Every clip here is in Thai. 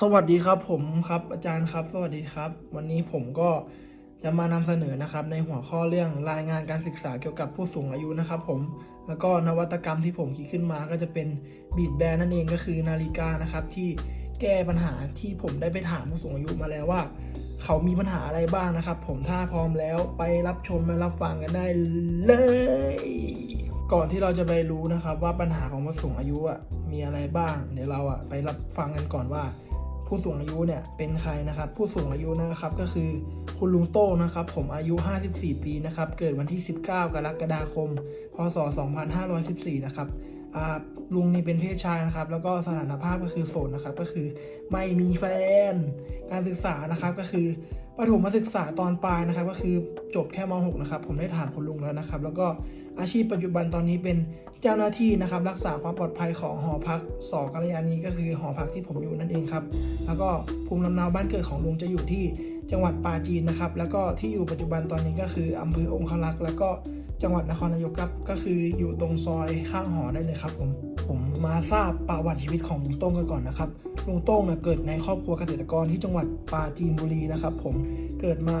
สวัสดีครับผมครับอาจารย์ครับ สวัสดีครับ วันนี้ผมก็จะมานำเสนอนะครับ ในหัวข้อเรื่องรายงานการศึกษาเกี่ยวกับผู้สูงอายุนะครับ ผมแล้วก็นวัตกรรมที่ผมคิดขึ้นมาก็จะเป็นบีดแบนนั่นเองก็คือนาฬิกานะครับที่แก้ปัญหาที่ผมได้ไปถามผู้สูงอายุมาแล้วว่า เขามีปัญหาอะไรบ้างนะครับ ผมถ้าพร้อมแล้วไปรับชมและรับฟังกันได้เลย ก่อนที่เราจะไปรู้นะครับ ว่าปัญหาของผู้สูงอายุอะมีอะไรบ้าง เดี๋ยวเราอะไปรับฟังกันก่อนว่า ผู้สูงอายุเนี่ยเป็นใครนะครับ ผู้สูงอายุนะครับก็คือคุณลุงโต้นะครับ ผมอายุ 54 ปีนะครับ เกิดวันที่ 19 กรกฎาคม พศ 2514 นะครับอ่าลุงนี่เป็นเพศชายนะครับ แล้วก็สถานภาพก็คือโสดนะครับ ก็คือไม่มีแฟน การศึกษานะครับก็คือประถมศึกษาตอนปลายนะครับ ก็คือจบแค่ม .6 นะครับ ผมได้ถามคุณลุงแล้วนะครับ แล้วก็ อาชีพปัจจุบันตอนนี้เป็นเจ้าหน้าที่นะครับรักษาความปลอดภัยของหอพักสอกัลยาณีก็คือหอพักที่ผมอยู่นั่นเองครับ แล้วก็ภูมิลำเนาบ้านเกิดของลุงจะอยู่ที่จังหวัดปาจีนนะครับ แล้วก็ที่อยู่ปัจจุบันตอนนี้ก็คืออำเภอองคลักษ์แล้วก็จังหวัดนครนายกครับก็คืออยู่ตรงซอยข้างหอได้เลยครับผมผมมาทราบประวัติชีวิตของลุงโต้งกันก่อนนะครับลุงโต้งเนี่ยเกิดในครอบครัวเกษตรกรที่จังหวัดปราจีนบุรีนะครับ ผมเกิดมา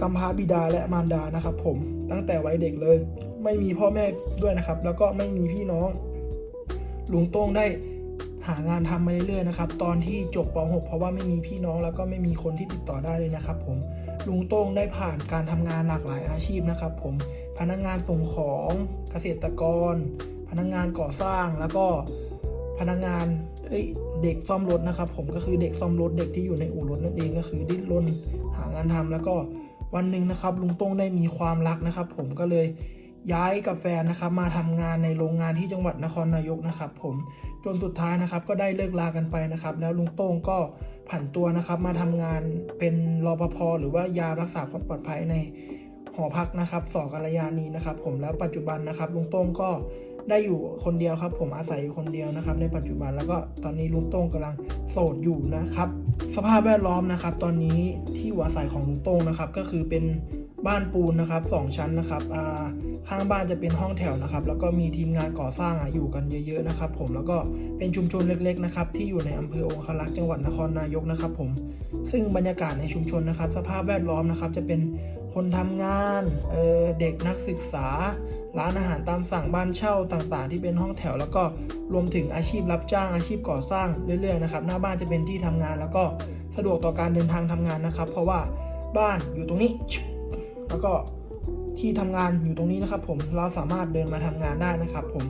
กำพร้าบิดาและมารดานะครับ ผมตั้งแต่วัยเด็กเลย ไม่มีพ่อแม่ด้วยนะครับ แล้วก็ไม่มีพี่น้องลุงโต้งได้หางานทำมาเรื่อยๆนะครับ ตอนที่จบป .6 เพราะว่าไม่มีพี่น้องแล้วก็ไม่มีคนที่ติดต่อได้เลยนะครับ ผมลุงโต้งได้ผ่านการทำงานหลากหลายอาชีพนะครับ ผมพนักงานส่งของเกษตรกร พนักงานก่อสร้างแล้วก็พนักงานเอ้ยเด็กซ่อมรถนะครับ ผมก็คือเด็กซ่อมรถเด็กที่อยู่ในอู่รถนั่นเองก็คือดิ้นรนหางานทำแล้วก็วันหนึ่งนะครับ ลุงโต้งได้มีความรักนะครับ ผมก็เลย ย้ายกับแฟนนะครับมาทำงานในโรงงานที่จังหวัดนครนายกนะครับ ผมจนสุดท้ายนะครับ ก็ได้เลิกลากันไปนะครับ แล้วลุงโต้งก็ผันตัวนะครับ มาทำงานเป็นรปภหรือว่ายามรักษาความปลอดภัยในหอพักนะครับสอกัลยาณีนะครับ ผมแล้วปัจจุบันนะครับลุงโต้งก็ได้อยู่คนเดียวครับ ผมอาศัยอยู่คนเดียวนะครับ ในปัจจุบันแล้วก็ตอนนี้ลุงโต้งกำลังโสดอยู่นะครับ สภาพแวดล้อมนะครับ ตอนนี้ที่อยู่อาศัยของลุงโต้งนะครับ ก็คือเป็นบ้านปูนนะครับสองชั้นนะครับอ่า ข้างบ้านจะเป็นห้องแถวนะครับ แล้วก็มีทีมงานก่อสร้างอะอยู่กันเยอะๆนะครับ ผมแล้วก็เป็นชุมชนเล็กๆนะครับที่อยู่ในอำเภอองคลักษ์จังหวัดนครนายกนะครับ ผมซึ่งบรรยากาศในชุมชนนะครับ สภาพแวดล้อมนะครับ จะเป็นคนทำงานเออเด็กนักศึกษา ร้านอาหารตามสั่งบ้านเช่าต่างๆ ที่เป็นห้องแถว แล้วก็รวมถึงอาชีพรับจ้างอาชีพก่อสร้างเรื่อยๆนะครับหน้าบ้านจะเป็นที่ทำงานแล้วก็สะดวกต่อการเดินทางทำงานนะครับ เพราะว่าบ้านอยู่ตรงนี้ แล้วก็ ที่ทำงานอยู่ตรงนี้นะครับผมเราสามารถเดินมาทำงานได้นะครับผม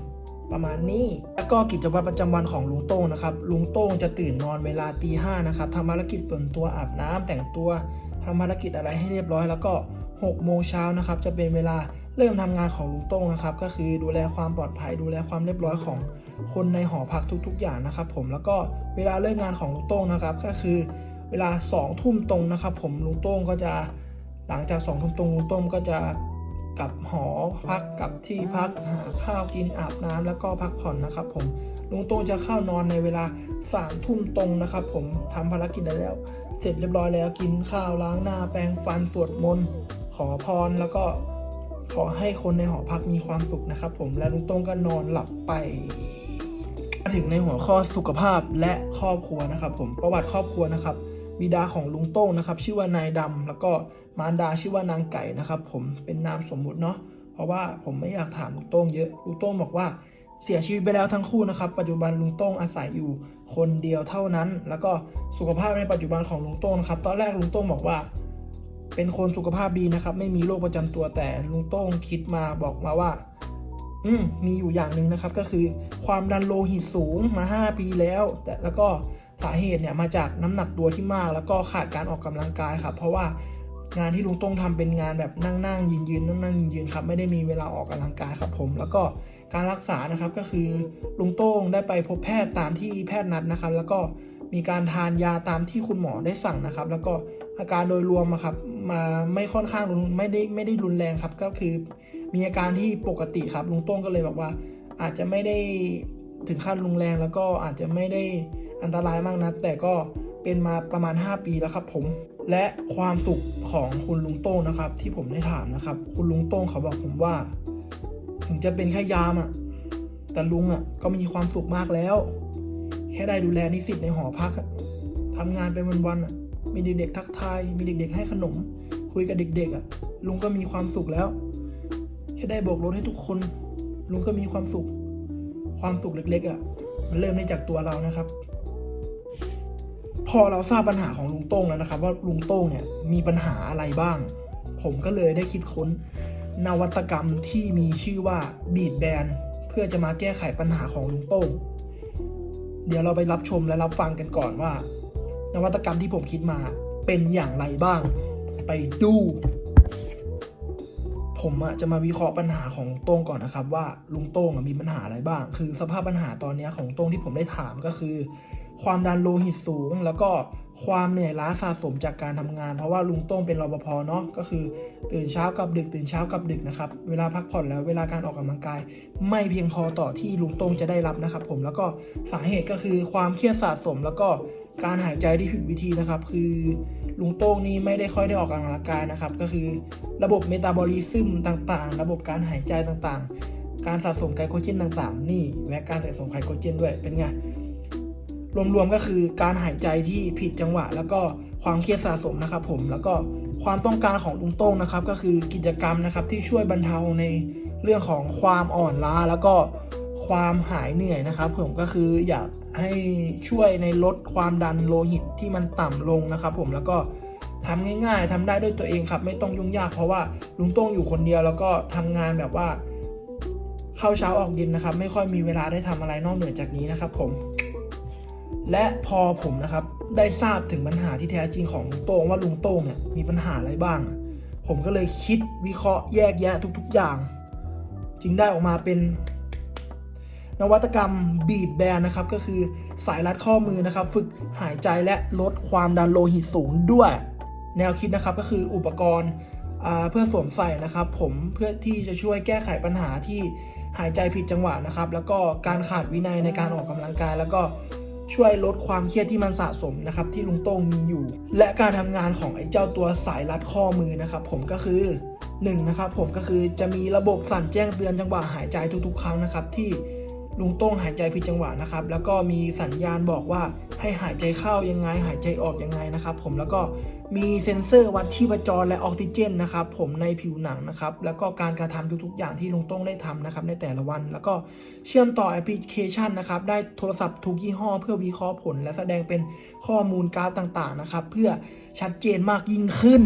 ประมาณนี้แล้วก็กิจวัตรประจำวันของลุงโต้งนะครับลุงโต้งจะตื่นนอนเวลาตีห้านะครับทำภารกิจส่วนตัวอาบน้ำแต่งตัวทำภารกิจอะไรให้เรียบร้อย แล้วก็6โมงเช้านะครับจะเป็นเวลาเริ่มทำงานของลุงโต้งนะครับก็คือดูแลความปลอดภัยดูแลความเรียบร้อยของคนในหอพักทุก ๆ อย่างนะครับ ผมแล้วก็เวลาเลิกงานของลุงโต้งนะครับ ก็คือเวลา2ทุ่มตรงนะครับ ผมลุงโต้งก็จะหลังจาก2ทุ่มตรงลุงโต้งก็จะ กับหอพักกับที่พักหาข้าวกินอาบน้ำแล้วก็พักผ่อนนะครับ ผมลุงโต้งจะเข้านอนในเวลาสามทุ่มตรงนะครับ ผมทำภารกิจได้แล้ว เสร็จเรียบร้อยแล้วกินข้าวล้างหน้าแปรงฟันสวดมนต์ขอพรแล้วก็ขอให้คนในหอพักมีความสุขนะครับ ผมและลุงโต้งก็นอนหลับไปมาถึงในหัวข้อสุขภาพและครอบครัวนะครับ ผมประวัติครอบครัวนะครับ บิดาของลุงโต้งนะครับ ชื่อว่านายดำแล้วก็มารดาชื่อว่านางไก่นะครับ ผมเป็นนามสมมุติเนาะเพราะว่าผมไม่อยากถามลุงโต้งเยอะลุงโต้งบอกว่าเสียชีวิตไปแล้วทั้งคู่นะครับ ปัจจุบันลุงโต้งอาศัยอยู่คนเดียวเท่านั้น แล้วก็สุขภาพในปัจจุบันของลุงโต้งนะครับ ตอนแรกลุงโต้งบอกว่า เป็นคนสุขภาพดีนะครับ ไม่มีโรคประจำตัวแต่ลุงโต้งคิดมาบอกมาว่า อืมมีอยู่อย่างหนึ่งนะครับ ก็คือความดันโลหิตสูงมา 5 ปีแล้ว แต่แล้วก็ สาเหตุเนี่ยมาจากน้ำหนักตัวที่มาก แล้วก็ขาดการออกกำลังกายครับเพราะว่างานที่ลุงต้งทำเป็นงานแบบนั่งนั่งยืนยืนนั่งนั่งยืนยืนครับไม่ได้มีเวลาออกกำลังกายครับผม แล้วก็การรักษานะครับก็คือลุงโต้งได้ไปพบแพทย์ตามที่แพทย์นัดนะครับ แล้วก็มีการทานยาตามที่คุณหมอได้สั่งนะครับ แล้วก็อาการโดยรวมครับมาไม่ค่อนข้างไม่ได้ไม่ได้รุนแรงครับ ก็คือมีอาการที่ปกติครับลุงโต้งก็เลยบอกว่า อาจจะไม่ได้ถึงขั้นรุนแรงแล้วก็อาจจะไม่ได้ อันตรายมากนะแต่ก็เป็นมาประมาณ 5 ปีแล้วครับผม และความสุขของคุณลุงโต้งนะครับ ที่ผมได้ถามนะครับ คุณลุงโต้งเขาบอกผมว่า ถึงจะเป็นแค่ยามอะ่ะแต่ลุงอะ่ะก็มีความสุขมากแล้ว แค่ได้ดูแลนิสิตในหอพักทำงานไปวันๆอะมีเด็กๆทักทายมีเด็ก ๆ ให้ขนม คุยกับเด็ก ๆอะลุงก็มีความสุขแล้ว แค่ได้โบกรถให้ทุกคน ลุงก็มีความสุข ความสุขเล็ก ๆอะมันเริ่มได้จากตัวเรานะครับ อเราทราบปัญหาของลุงโต้งแล้วนะครับ ว่าลุงโต้งเนี่ยมีปัญหาอะไรบ้าง ผมก็เลยได้คิดค้น นวัตกรรมที่มีชื่อว่าบีดแบนเพื่อจะมาแก้ไขปัญหาของลุงโต้งเดี๋ยวเราไปรับชมและรับฟังกันก่อนว่า นวัตกรรมที่ผมคิดมาเป็นอย่างไรบ้าง ไปดู ผมอะจะมาวิเคราะห์ปัญหาของลุงโต้งก่อนนะครับ ว่าลุงโต้งมีปัญหาอะไรบ้าง คือสภาพปัญหาตอนนี้ของโต้งที่ผมได้ถามก็คือ ความดันโลหิตสูง แล้วก็ความเหนื่อยล้าสะสมจากการทำงาน เพราะว่าลุงโต้งเป็นรปภเนาะก็คือ ตื่นเช้ากับดึกตื่นเช้ากับดึกนะครับเวลาพักผ่อนแล้วเวลาการออกกำลังกาย ไม่เพียงพอต่อที่ลุงโต้งจะได้รับนะครับ ผมแล้วก็สาเหตุก็คือความเครียดสะสมแล้วก็การหายใจที่ผิดวิธีนะครับ คือลุงโต้งนี่ไม่ได้ค่อยได้ออกกำลังกายนะครับ ก็คือระบบเมตาบอลิซึมต่างๆ ระบบการหายใจต่างๆ การสะสมไกลโคเจนต่างๆ นี่และการสะสมไกลโคเจนด้วยเป็นไง รวมๆก็คือการหายใจที่ผิดจังหวะ แล้วก็ความเครียดสะสมนะครับ ผมแล้วก็ความต้องการของลุงโต้งนะครับ ก็คือกิจกรรมนะครับที่ช่วยบรรเทาในเรื่องของความอ่อนล้า แล้วก็ความหายเหนื่อยนะครับ ผมก็คืออยากให้ช่วยในลดความดันโลหิตที่มันต่ำลงนะครับ ผมแล้วก็ทำง่าย ๆทำได้ด้วยตัวเองครับ ไม่ต้องยุ่งยากเพราะว่าลุงโต้งอยู่คนเดียวแล้วก็ทำงานแบบว่า เข้าเช้าออกเย็นนะครับ ไม่ค่อยมีเวลาได้ทำอะไรนอกเหนือจากนี้นะครับ ผม และพอผมนะครับได้ทราบถึงปัญหาที่แท้จริงของลุงโต้งว่าลุงโต้งเนี่ยมีปัญหาอะไรบ้าง ผมก็เลยคิดวิเคราะห์แยกแยะทุก ๆอย่าง จึงได้ออกมาเป็น นวัตกรรมบีดแบนนะครับก็คือสายรัดข้อมือนะครับ ฝึกหายใจและลดความดันโลหิตสูงด้วย แนวคิดนะครับก็คืออุปกรณ์เพื่อสวมใส่นะครับผมเพื่อที่จะช่วยแก้ไขปัญหาที่หายใจผิดจังหวะนะครับ แล้วก็การขาดวินัยในการออกกำลังกายแล้วก็ ช่วยลดความเครียดที่มันสะสมนะครับที่ลุงโต้งมีอยู่ และการทำงานของไอ้เจ้าตัวสายรัดข้อมือนะครับผมก็คือหนึ่งนะครับผมก็คือจะมีระบบสั่นแจ้งเตือนจังหวะหายใจทุกๆ ครั้งนะครับที่ลุงโต้งหายใจผิดจังหวะนะครับ แล้วก็มีสัญญาณบอกว่าให้หายใจเข้ายังไง หายใจออกยังไงนะครับ ผมแล้วก็มีเซ็นเซอร์วัดชีพจรและออกซิเจนนะครับผมในผิวหนังนะครับ แล้วก็การกระทำทุกๆ อย่างที่ลุงต้งได้ทำนะครับในแต่ละวัน แล้วก็เชื่อมต่อแอปพลิเคชันนะครับ ได้โทรศัพท์ทุกยี่ห้อ เพื่อวิเคราะห์ผล และแสดงเป็นข้อมูลกราฟต่างๆนะครับ เพื่อชัดเจนมากยิ่งขึ้น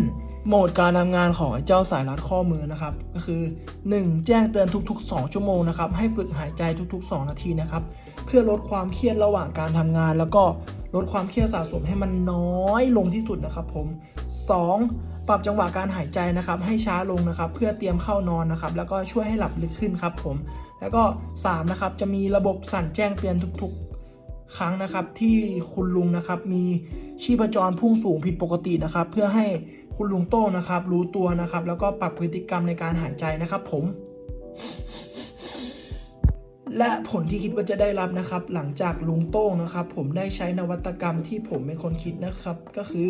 โหมดการทำงานของเจ้าสายรัดข้อมือนะครับ ก็คือ 1. แจ้งเตือนทุก ๆ 2 ชั่วโมงนะครับ ให้ฝึกหายใจทุก ๆ 2 นาทีนะครับ เพื่อลดความเครียดระหว่างการทำงานแล้วก็ ลดความเครียดสะสมให้มันน้อยลงที่สุดนะครับผม 2. ปรับจังหวะการหายใจนะครับ ให้ช้าลงนะครับ เพื่อเตรียมเข้านอนนะครับ แล้วก็ช่วยให้หลับลึกขึ้นครับผม แล้วก็ 3 นะครับ จะมีระบบสั่นแจ้งเตือนทุกๆ ครั้งนะครับ ที่คุณลุงนะครับ มีชีพจรพุ่งสูงผิดปกตินะครับ เพื่อให้คุณลุงโต้นะครับ รู้ตัวนะครับ แล้วก็ปรับพฤติกรรมในการหายใจนะครับ ผม และผลที่คิดว่าจะได้รับนะครับ หลังจากลุงโต้งนะครับ ผมได้ใช้นวัตกรรมที่ผมเป็นคนคิดนะครับ ก็คือ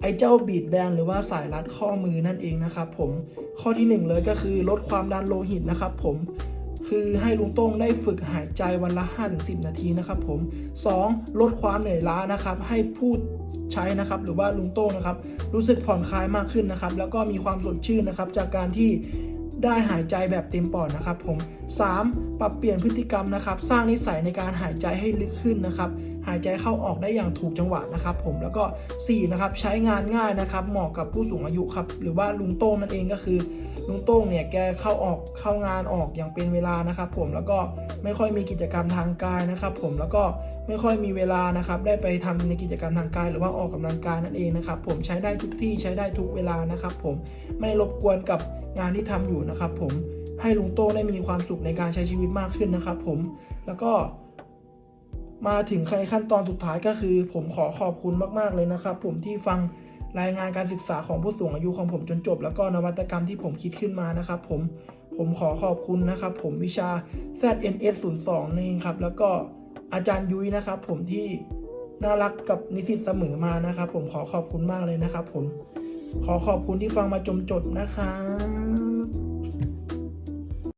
ไอ้เจ้าบีดแบนหรือว่าสายรัดข้อมือนั่นเองนะครับ ผมข้อที่หนึ่งเลยก็คือลดความดันโลหิตนะครับ ผมคือให้ลุงโต้งได้ฝึกหายใจวันละ 5-10 นาทีนะครับ ผม 2. ลดความเหนื่อยล้านะครับ ให้ผู้ใช้นะครับ หรือว่าลุงโต้งนะครับ รู้สึกผ่อนคลายมากขึ้นนะครับ แล้วก็มีความสดชื่นนะครับ จากการที่ได้หายใจแบบเต็มปอดนะครับ ผม 3. ปรับเปลี่ยนพฤติกรรมนะครับ สร้างนิสัยในการหายใจให้ลึกขึ้นนะครับ หายใจเข้าออกได้อย่างถูกจังหวะนะครับ ผมแล้วก็4นะครับใช้งานง่ายนะครับ เหมาะกับผู้สูงอายุครับ หรือว่าลุงโต้งนั่นเองก็คือ ลุงโต้งเนี่ยแกเข้าออกเข้างานออกอย่างเป็นเวลานะครับ ผมแล้วก็ไม่ค่อยมีกิจกรรมทางกายนะครับ ผมแล้วก็ไม่ค่อยมีเวลานะครับ ได้ไปทำในกิจกรรมทางกาย หรือว่าออกกำลังกายนั่นเองนะครับ ผมใช้ได้ทุกที่ใช้ได้ทุกเวลานะครับ ผมไม่รบกวนกับงานที่ทำอยู่นะครับ ผม ให้ลุงโต้ได้มีความสุขในการใช้ชีวิตมากขึ้นนะครับ ผมแล้วก็มาถึงขั้นตอนสุดท้ายก็คือ ผมขอขอบคุณมากๆเลยนะครับ ผมที่ฟังรายงานการศึกษาของผู้สูงอายุของผมจนจบ แล้วก็นวัตกรรมที่ผมคิดขึ้นมานะครับ ผมผมขอขอบคุณนะครับ ผมวิชา ZNS 0 2นี่ครับ แล้วก็อาจารย์ยุ้ยนะครับ ผมที่น่ารักกับนิสิตเสมอมานะครับ ผมขอขอบคุณมากเลยนะครับ ผมขอขอบคุณที่ฟังมาจมจบนะครับ